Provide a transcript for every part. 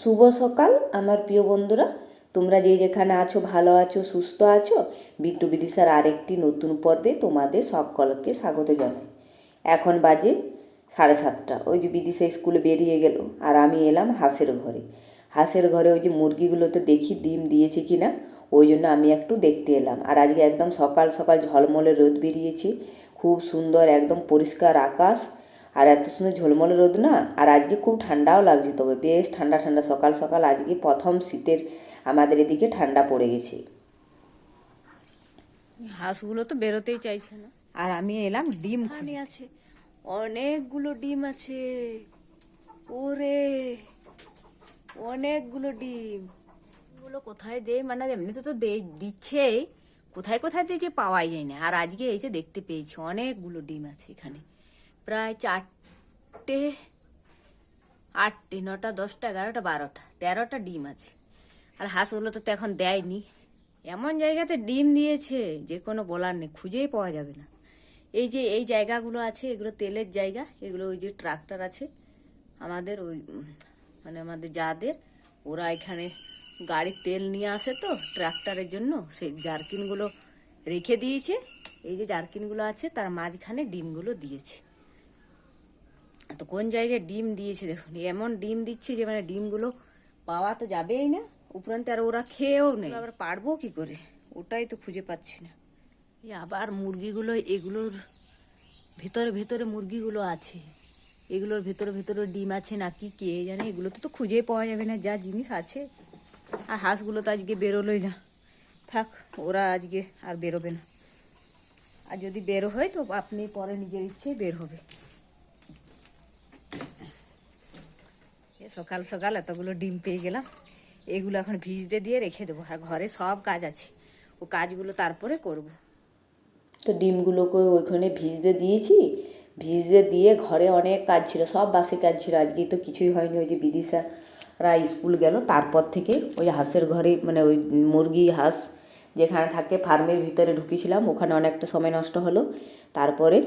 শুভ সকাল, আমার প্রিয় বন্ধুরা। তোমরা যে যেখানে আছো, ভালো আছো, সুস্থ আছো বিট্টু বিদিশার আরেকটি নতুন পর্বে তোমাদের সকলকে স্বাগত জানাই। এখন বাজে সাড়ে সাতটা। ওই যে বিদিশা স্কুলে বেরিয়ে গেল, আর আমি এলাম হাঁসের ঘরে। হাঁসের ঘরে ওই যে মুরগিগুলোতে দেখি ডিম দিয়েছে কি না ওই জন্য আমি একটু দেখতে এলাম। আর আজকে একদম সকাল সকাল ঝলমলে রোদ বেরিয়েছে, খুব সুন্দর, একদম পরিষ্কার আকাশ। আর এত সুন্দর ঝলমলে রোদ না? আর আজকে খুব ঠান্ডাও লাগছে তবে বেশ ঠান্ডা ঠান্ডা। সকাল সকাল আজকে প্রথম শীতের আমাদের এদিকে ঠান্ডা পড়ে গেছে। হাঁসগুলো তো বেরোতেই চাইছে না। আর আমি এলাম ডিম এখানে আছে অনেকগুলো ডিম আছে। ওরে অনেকগুলো ডিম। গুলো কোথায় দেয়? মানে এমনিতে তো দে দিচ্ছেই কোথায় কোথায় দিয়ে যে পাওয়াই যায় না। আর আজকে এই যে দেখতে পেয়েছি অনেকগুলো ডিম আছে এখানে। প্রায় চারটে, আটটে, নটা, দশটা, এগারোটা, বারোটা, তেরোটা ডিম আছে। আর হাঁসগুলো তো এখন দেয়নি। এমন জায়গাতে ডিম দিয়েছে যে কোনো বলার নেই, খুঁজেই পাওয়া যাবে না। এই যে এই জায়গাগুলো আছে, এগুলো তেলের জায়গা, এগুলো ওই যে ট্রাক্টর আছে। আমাদের ওই মানে আমাদের যাদের, ওরা এখানে গাড়ির তেল নিয়ে আসে তো ট্রাক্টরের জন্য, সেই জার্কিনগুলো রেখে দিয়েছে। এই যে জার্কিনগুলো আছে, তার মাঝখানে ডিমগুলো দিয়েছে। তো কোন জায়গায় ডিম দিয়েছে দেখুন, এমন ডিম দিচ্ছে যে মানে ডিমগুলো পাওয়া তো যাবেই না। উপরান্ত আর ওরা খেয়েও নেই। আবার পারব কি করে? ওটাই তো খুঁজে পাচ্ছি না। এই আবার মুরগিগুলো, এগুলোর ভেতরে ভেতরে মুরগিগুলো আছে। এগুলোর ভেতরে ভেতরে ডিম আছে নাকি কে জানে? এগুলো তো তো খুঁজেই পাওয়া যাবে না, যা জিনিস আছে। আর হাঁসগুলো তো আজকে বেরোলোই না। থাক, ওরা আজকে আর বেরোবে না। আর যদি বেরো হয় তো আপনি পরে নিজের ইচ্ছে বের হবে। সকাল সকাল এতগুলো ডিম পেয়ে গেলাম। এগুলো এখন ভিজতে দিয়ে রেখে দেবো। আর ঘরে সব কাজ আছে। ও কাজগুলো তারপরে করব। তো ডিমগুলোকে ওইখানে ভিজতে দিয়েছি। ভিজতে দিয়ে ঘরে অনেক কাজ ছিল। সব বাসে কাজ ছিল। আজকে তো কিছুই হয়নি। ওই যে বিদিশারা স্কুল গেল। তারপর থেকে ওই হাঁসের ঘরে মানে ওই মুরগি, হাঁস যেখানে থাকে, ফার্মের ভিতরে ঢুকিয়েছিলাম ওখানে অনেকটা সময় নষ্ট হলো। তারপরে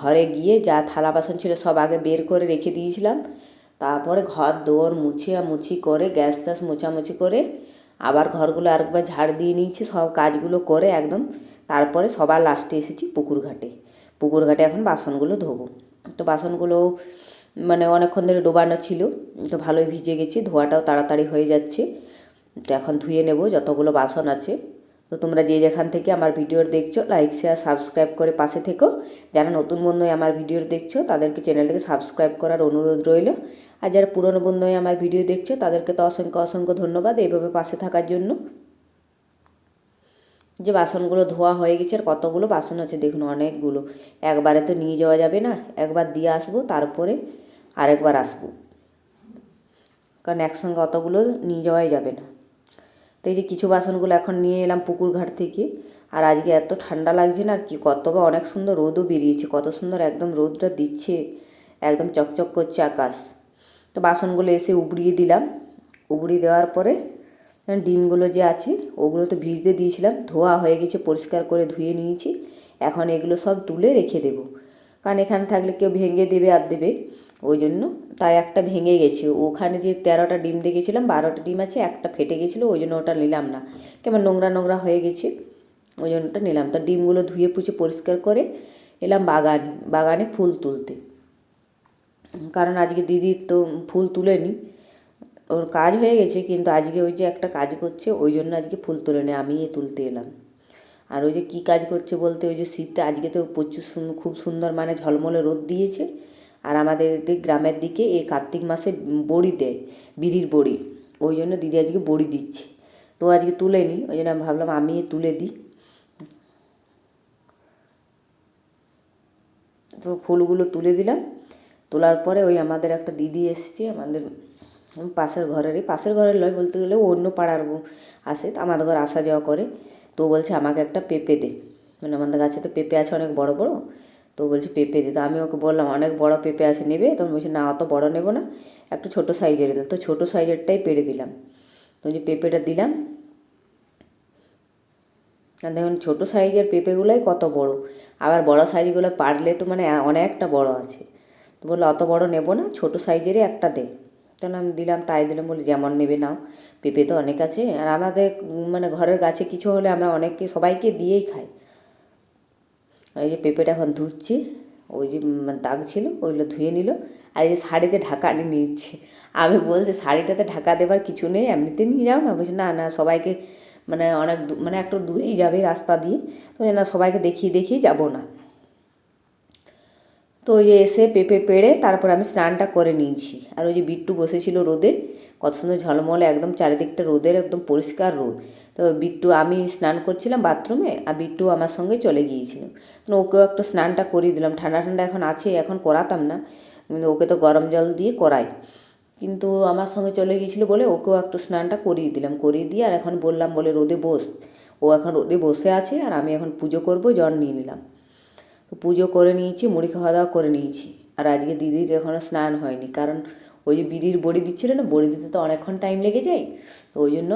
ঘরে গিয়ে যা থালা বাসন ছিল সব আগে বের করে রেখে দিয়েছিলাম। তারপরে ঘর, দোর মুছিয়া মুছি করে, গ্যাস ট্যাস মোছামুছি করে আবার ঘরগুলো আরেকবার ঝাড় দিয়ে নিয়েছি, সব কাজগুলো করে একদম। তারপরে সবার লাস্টে এসেছি পুকুর ঘাটে। পুকুর ঘাটে এখন বাসনগুলো ধোবো। তো বাসনগুলো মানে অনেকক্ষণ ধরে ডোবানো ছিল, তো ভালোই ভিজে গেছে, ধোয়াটাও তাড়াতাড়ি হয়ে যাচ্ছে। তো এখন ধুয়ে নেব যতগুলো বাসন আছে। তো তোমরা যে যেখান থেকে আমার ভিডিও দেখছ লাইক শেয়ার সাবস্ক্রাইব করে পাশে থেকো। যারা নতুন বন্ধু আমার ভিডিও দেখছ, তাদেরকে চ্যানেলটাকে সাবস্ক্রাইব করার অনুরোধ রইল। আর যারা পুরনো বন্ধু আমার ভিডিও দেখছ, তাদেরকে তো অসংখ্য অসংখ্য ধন্যবাদ এইভাবে পাশে থাকার জন্য। যে বাসনগুলো ধোয়া হয়ে গেছে আর কতগুলো বাসন আছে, দেখুন অনেকগুলো। একবারে তো নিয়ে যাওয়া যাবে না, একবার দিয়ে আসব, তারপরে আরেকবার আসব। কারণ একসঙ্গে অতগুলো নিয়ে যাওয়াই যাবে না। তো এই যে কিছু বাসনগুলো এখন নিয়ে এলাম পুকুর ঘাট থেকে, আর আজকে এত ঠান্ডা লাগছে না, আর কি কত বা অনেক সুন্দর রোদও বেরিয়েছে, কত সুন্দর একদম রোদটা দিচ্ছে, একদম চকচক করছে আকাশ। তো বাসনগুলো এসে উবড়িয়ে দিলাম। উবড়িয়ে দেওয়ার পরে ডিমগুলো যে আছে, ওগুলো তো ভিজতে দিয়েছিলাম, ধোয়া হয়ে গেছে, পরিষ্কার করে ধুয়ে নিয়েছি। এখন এগুলো সব তুলে রেখে দেবো। কারণ এখানে থাকলে কেউ ভেঙে দেবে আর দেবে। ওই জন্য তাই একটা ভেঙে গেছে। ওখানে যে তেরোটা ডিম দেখেছিলাম, বারোটা ডিম আছে, একটা ফেটে গেছিল, ওই জন্য ওটা নিলাম না। কেমন নোংরা নোংরা হয়ে গেছে, ওই জন্য ওটা নিলাম। তো ডিমগুলো ধুয়ে পুছে পরিষ্কার করে এলাম বাগান, বাগানে ফুল তুলতে। কারণ আজকে দিদির তো ফুল তুলেনি। ওর কাজ হয়ে গেছে, কিন্তু আজকে ওই যে একটা কাজ করছে, ওই জন্য আজকে ফুল তুলে নেই আমি তুলতে এলাম। আর ওই যে কী কাজ করছে বলতে, ওই যে শীতটা আজকে তো প্রচুর খুব সুন্দর মানে ঝলমলে রোদ দিয়েছে। আর আমাদের গ্রামের দিকে এই কার্তিক মাসে বড়ি দেয়, বিড়ির বড়ি। ওই জন্য দিদি আজকে বড়ি দিচ্ছে। তো আজকে তুলে নিই ওই জন্য আমি ভাবলাম আমি তুলে দিই। তো ফুলগুলো তুলে দিলাম। তোলার পরে ওই আমাদের একটা দিদি এসছে, আমাদের পাশের ঘরেরই। পাশের ঘরের লয় বলতে গেলে অন্য পাড়ার আসে আমাদের ঘর আসা যাওয়া করে। তো বলছে, আমাকে একটা পেঁপে দে। মানে আমাদের গাছে তো পেঁপে আছে অনেক বড় বড়। তো বলছে, পেঁপে দে। তো আমি ওকে বললাম, অনেক বড় পেঁপে আছে, নেবে? তো বলছে, না, অত বড় নেব না, একটু ছোটো সাইজের তো ছোটো সাইজেরটাই পেড়ে দিলাম। তো যে পেঁপেটা দিলাম। আর দেখুন, ছোটো সাইজের পেঁপেগুলোই কত বড়। আবার বড় সাইজগুলো পারলে তো মানে অনেকটা বড় আছে। বলল অত বড় নেব না ছোটো সাইজেরই একটা দে। তখন আমি দিলাম তাই দিলাম বলি যেমন নেবে নাও। পেঁপে তো অনেক আছে আর আমাদের মানে ঘরের গাছে কিছু হলে আমরা অনেককে সবাইকে দিয়েই খাই। এই যে পেঁপেটা এখন ধুচ্ছি ওই যে উম, দাগ ছিল ওইগুলো ধুয়ে নিল আর এই যে শাড়িতে ঢাকা নিয়ে নিচ্ছে আমি বলছি শাড়িটাতে ঢাকা দেবার কিছু নেই এমনিতে নিয়ে যাও না? বলছি না না সবাইকে মানে অনেক মানে একটু দূরেই যাবে রাস্তা দিয়ে। তো না সবাইকে দেখিয়ে দেখিয়ে যাব না। তো ওই যে এসে পেঁপে পেড়ে তারপর আমি স্নানটা করে নিয়েছি। আর ওই যে বিট্টু বসেছিল রোদে, কত সুন্দর ঝলমলে একদম চারিদিকটা রোদের একদম পরিষ্কার রোদ। তো বিট্টু, আমি স্নান করছিলাম বাথরুমে আর বিট্টু আমার সঙ্গে চলে গিয়েছিল। তো ওকেও একটু স্নানটা করিয়ে দিলাম, ঠান্ডা ঠান্ডা এখন আছে, এখন করাতাম না। কিন্তু ওকে তো গরম জল দিয়ে করাই। কিন্তু আমার সঙ্গে চলে গিয়েছিল বলে ওকেও একটু স্নানটা করিয়ে দিলাম, করিয়ে দিয়ে আর এখন বললাম বলে রোদে বস। ও এখন রোদে বসে আছে আর আমি এখন পুজো করব, জল নিয়ে নিলাম। তো পুজো করে নিয়েছি, মুড়ি খাওয়া দাওয়া করে নিয়েছি। আর আজকে দিদির এখনও স্নান হয়নি, কারণ ওই যে বিড়ির বড়ি দিচ্ছিল না, বড়ি দিতে তো অনেকক্ষণ টাইম লেগে যায়, তো ওই জন্য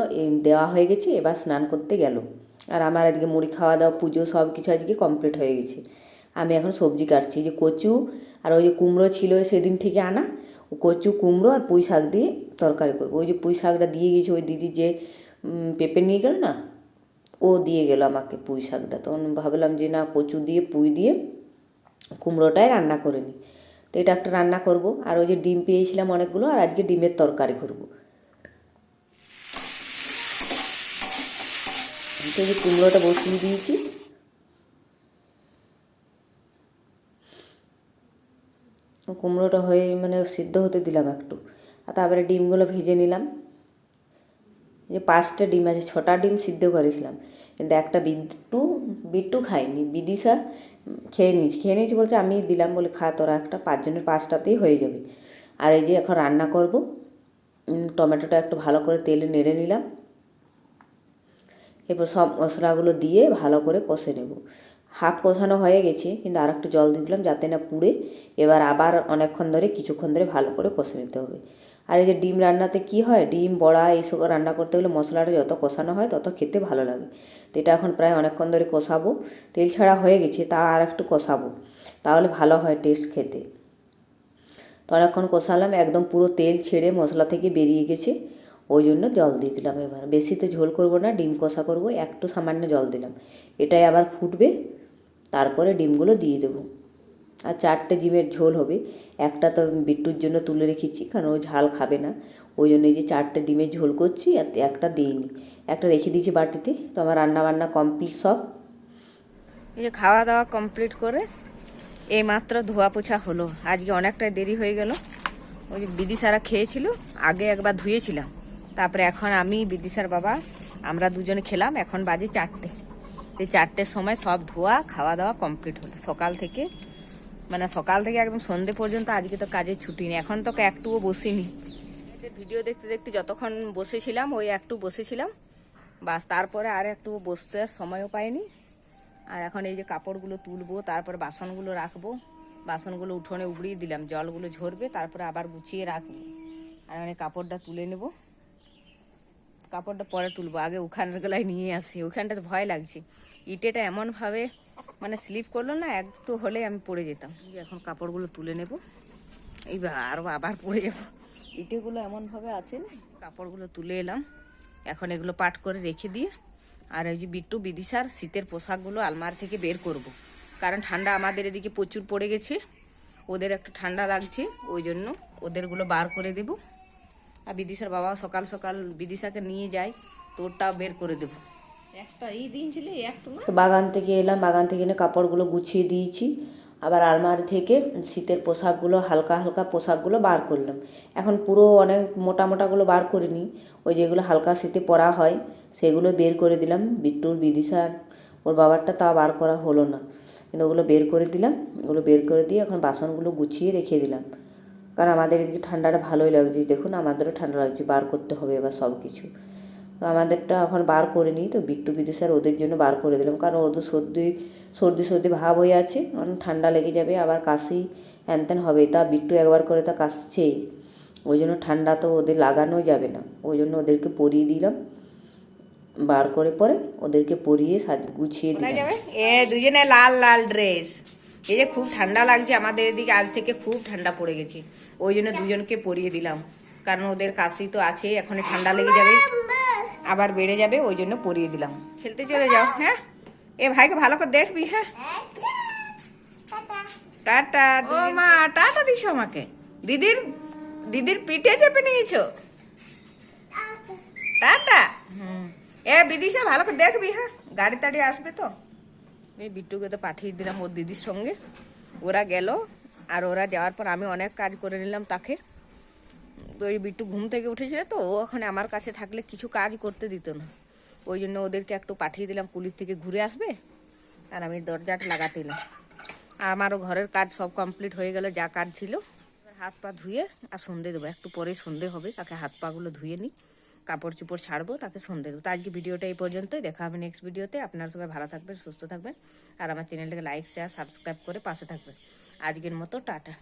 দেওয়া হয়ে গেছে, এবার স্নান করতে গেল। আর আমার আজকে মুড়ি খাওয়া দাওয়া, পুজো সব কিছু আজকে কমপ্লিট হয়ে গেছে। আমি এখন সবজি কাটছি যে কচু আর ওই যে কুমড়ো ছিল সেদিন থেকে আনা কচু, কুমড়ো আর পুঁই শাক দিয়ে তরকারি করব। ওই যে পুঁই শাকটা দিয়ে গেছে, ওই দিদি যে পেঁপে নিয়ে গেল না ও দিয়ে গেল আমাকে পুঁই শাকটা। তখন ভাবলাম যে না, কচু দিয়ে, পুঁই দিয়ে কুমড়োটাই রান্না করে নিই। তো এটা একটা রান্না করব। আর ওই যে ডিম পেয়েছিলাম অনেকগুলো, আর আজকে ডিমের তরকারি করব। যে কুমড়োটা বসিয়ে দিয়েছি। কুমড়োটা হয়ে মানে সিদ্ধ হতে দিলাম একটু। আর তারপরে ডিমগুলো ভেজে নিলাম। যে পাঁচটা ডিম আছে, ছটা ডিম সিদ্ধ করেছিলাম। কিন্তু একটা বিট্টু বিট্টু খায়নি বিদিশা খেয়ে নিয়েছি। খেয়ে নিয়েছি বলছে, আমি দিলাম বলে খা, তোরা একটা পাঁচজনের পাঁচটাতেই হয়ে যাবে। আর এই যে এখন রান্না করব টমেটোটা একটু ভালো করে তেলে নেড়ে নিলাম। এরপর সব মশলাগুলো দিয়ে ভালো করে কষে নেব। হাফ কষানো হয়ে গেছে, কিন্তু আর একটু জল দিয়ে দিলাম যাতে না পুড়ে। এবার আবার অনেকক্ষণ ধরে, কিছুক্ষণ ধরে ভালো করে কষে নিতে হবে। আর এই যে ডিম রান্নাতে কি হয়? ডিম, বড়া এইসব রান্না করতে গেলে মশলাটা যত কষানো হয় তত খেতে ভালো লাগে। তো এটা এখন প্রায় অনেকক্ষণ ধরে কষাবো। তেল ছাড়া হয়ে গেছে, তা আর একটু কষাবো। তাহলে ভালো হয় টেস্ট খেতে। তো অনেকক্ষণ কষালাম, একদম পুরো তেল ছেড়ে মশলা থেকে বেরিয়ে গেছে। ওই জন্য জল দিয়ে দিলাম এবার। বেশি তো ঝোল করব না, ডিম কষা করব, একটু সামান্য জল দিলাম। এটাই আবার ফুটবে, তারপরে ডিমগুলো দিয়ে দেবো। আর চারটে ডিমের ঝোল হবে। একটা তো বিট্টুর জন্য তুলে রেখেছি, কারণ ও ঝাল খাবে না। ওই জন্য এই যে চারটে ডিমের ঝোল করছি, আর একটা দিইনি। একটা রেখে দিয়েছি বাটিতে। তো আমার রান্না বান্না কমপ্লিট সব। এই যে খাওয়া দাওয়া কমপ্লিট করে এই মাত্র ধোয়া পোছা হলো। আজকে অনেকটাই দেরি হয়ে গেল। ওই যে বিদিশারা খেয়েছিল, আগে একবার ধুয়েছিলাম। তারপরে এখন আমি বিদিশার বাবা, আমরা দুজনে খেলাম, এখন বাজে চারটে। এই চারটের সময় সব ধোয়া, খাওয়া দাওয়া কমপ্লিট হলো। সকাল থেকে মানে সকাল থেকে একদম সন্ধে পর্যন্ত আজকে তো কাজে ছুটি নেই। এখন তো একটুও বসিনি। ভিডিও দেখতে দেখতে যতক্ষণ বসেছিলাম, ওই একটু বসেছিলাম। বাস, তারপরে আর একটু বসতে সময়ও পাইনি। আর এখন এই যে কাপড়গুলো তুলবো, তারপর বাসনগুলো রাখব। বাসনগুলো উঠোনে উবড়িয়ে দিলাম, জলগুলো ঝরবে, তারপরে আবার গুছিয়ে রাখব। আর মানে কাপড়টা তুলে নেব। কাপড়টা পরে তুলবো, আগে ওখানের গলায় নিয়ে আসি। ওখানটাতে ভয় লাগছে। ইটেটা এমনভাবে মানে স্লিপ করল না একটু হলে আমি পড়ে যেতাম। এখন কাপড়গুলো তুলে নেব। এইবার আবার পড়ে যাব। ইটেগুলো এমনভাবে আছে না, কাপড়গুলো তুলে এলাম। এখন এগুলো পাট করে রেখে দিয়ে, আর ওই যে বিট্টু বিদিশার শীতের পোশাকগুলো আলমার থেকে বের করব। কারণ ঠান্ডা আমাদের এদিকে প্রচুর পড়ে গেছে। ওদের একটু ঠান্ডা লাগছে, ওই জন্য ওদেরগুলো বার করে দেব। আর বিদিশার বাবা সকাল সকাল বিদিশাকে নিয়ে যায় তো ওরটাও বের করে দেবো। তো বাগান থেকে এলাম, বাগান থেকে এনে কাপড়গুলো গুছিয়ে দিয়েছি। আবার আলমারি থেকে শীতের পোশাকগুলো, হালকা হালকা পোশাকগুলো বার করলাম। এখন পুরো অনেক মোটা মোটাগুলো বার করিনি। ওই যেগুলো হালকা শীতে পরা হয়, সেগুলো বের করে দিলাম। বিট্টুর বিদিশার ওর বাবারটা তা বার করা হলো না। কিন্তু ওগুলো বের করে দিলাম। ওগুলো বের করে দিয়ে এখন বাসনগুলো গুছিয়ে রেখে দিলাম। কারণ আমাদের এদিকে ঠান্ডাটা ভালোই লাগছে। দেখুন, আমাদেরও ঠান্ডা লাগছে। বার করতে হবে এবার সব কিছু তো আমাদেরটা এখন বার করে নিই তো বিট্টু বিদেশার ওদের জন্য বার করে দিলাম। কারণ ওদের সর্দি সর্দি সর্দি ভাব হয়ে আছে অনেক ঠান্ডা লেগে যাবে আবার কাশি হ্যান ত্যান হবে। তা বিট্টু একবার করে তা কাশছেই ওই জন্য ঠান্ডা তো ওদের লাগানো যাবে না। ওই জন্য ওদেরকে পরিয়ে দিলাম। বার করে পরে ওদেরকে পরিয়ে সাজ গুছিয়ে দিলাম। যাবে? এ দুজনে লাল লাল ড্রেস। এই যে খুব ঠান্ডা লাগছে আমাদের এদিকে আজ থেকে খুব ঠান্ডা পড়ে গেছে। ওই জন্য দুজনকে পরিয়ে দিলাম। কারণ ওদের কাশি তো আছে এখন ঠান্ডা লেগে যাবে। আবার বেড়ে যাবে ওই জন্য পরিয়ে দিলাম। খেলতে চলে যাও হ্যাঁ? এ ভাইকে ভালো করে দেখবি হ্যাঁ? টাটা ও মা টাটা দিস আমাকে। দিদির দিদির পিঠে চেপে নিয়েছো? টাটা? হুম। এ বিদিশা ভালো করে দেখবি হ্যাঁ? গাড়ি টাড়ি আসবে তো। এই বিট্টুকে তো পাঠিয়ে দিলাম ওর দিদির সঙ্গে। ওরা গেল আর ওরা যাওয়ার পর আমি অনেক কাজ করে নিলাম তাকে। ওই বিট্টু ঘুম থেকে উঠেছিল তো, ও ওখানে আমার কাছে থাকলে কিছু কাজ করতে দিত না। ওই জন্য ওদেরকে একটু পাঠিয়ে দিলাম, কুলির থেকে ঘুরে আসবে? আর আমি দরজাটা লাগাতে দিলাম আমারও ঘরের কাজ সব কমপ্লিট হয়ে গেল, যা কাজ ছিল। হাত পা ধুয়ে আর সন্ধে দেবো। একটু পরে সন্ধে হবে, তাকে হাত পাগুলো ধুয়ে নিই, কাপড় চুপড় ছাড়বো, তাকে সন্ধে দেবো। তো আজকে ভিডিওটা এই পর্যন্তই, দেখা হবে নেক্সট ভিডিওতে। আপনারা সবাই ভালো থাকবেন, সুস্থ থাকবেন। আর আমার চ্যানেলটাকে লাইক শেয়ার সাবস্ক্রাইব করে পাশে থাকবেন। আজকের মতো, টাটা।